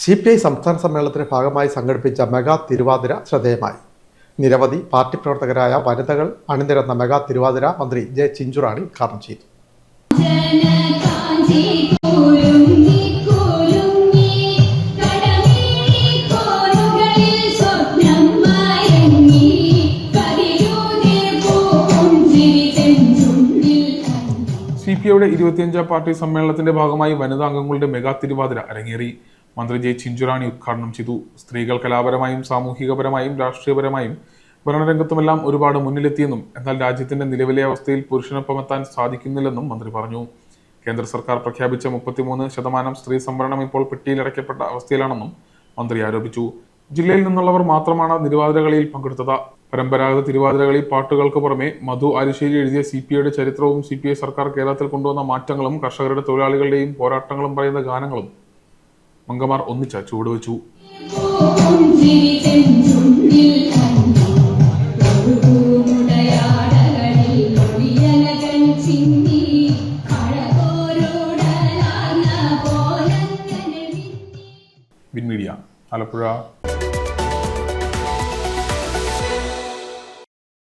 C P I സംസ്ഥാന സമ്മേളനത്തിന്റെ ഭാഗമായി സംഘടിപ്പിച്ച മെഗാ തിരുവാതിര ശ്രദ്ധേയമായി. നിരവധി പാർട്ടി പ്രവർത്തകരായ വനിതകൾ അണിനിരന്ന മെഗാ തിരുവാതിര മന്ത്രി ജെ ചിഞ്ചുറാണി ഉദ്ഘാടനം ചെയ്തു. സി പി ഐയുടെ ഇരുപത്തിയഞ്ചാം പാർട്ടി സമ്മേളനത്തിന്റെ ഭാഗമായി വനിതാ അംഗങ്ങളുടെ മെഗാ തിരുവാതിര അരങ്ങേറി. മന്ത്രി ജെ ചിഞ്ചുറാണി ഉദ്ഘാടനം ചെയ്തു. സ്ത്രീകൾ കലാപരമായും സാമൂഹികപരമായും രാഷ്ട്രീയപരമായും ഭരണരംഗത്തുമെല്ലാം ഒരുപാട് മുന്നിലെത്തിയെന്നും എന്നാൽ രാജ്യത്തിന്റെ നിലവിലെ അവസ്ഥയിൽ പുരുഷനൊപ്പം എത്താൻ സാധിക്കുന്നില്ലെന്നും മന്ത്രി പറഞ്ഞു. കേന്ദ്ര സർക്കാർ പ്രഖ്യാപിച്ച മുപ്പത്തിമൂന്ന് ശതമാനം സ്ത്രീ സംവരണം ഇപ്പോൾ പെട്ടിയിലടയ്ക്കപ്പെട്ട അവസ്ഥയിലാണെന്നും മന്ത്രി ആരോപിച്ചു. ജില്ലയിൽ നിന്നുള്ളവർ മാത്രമാണ് തിരുവാതിരകളിയിൽ പങ്കെടുത്തത്. പരമ്പരാഗത തിരുവാതിരകളി പാട്ടുകൾക്ക് പുറമെ മധു ആരിശ്ശേരി എഴുതിയ സി പി ഐയുടെ ചരിത്രവും സി പി ഐ സർക്കാർ കേരളത്തിൽ കൊണ്ടുവന്ന മാറ്റങ്ങളും കർഷകരുടെ തൊഴിലാളികളുടെയും പോരാട്ടങ്ങളും പറയുന്ന ഗാനങ്ങളും മംഗമാർ ഒന്നിച്ച ചുവടുവെച്ചു വിൻമീഡിയ ആലപ്പുഴ.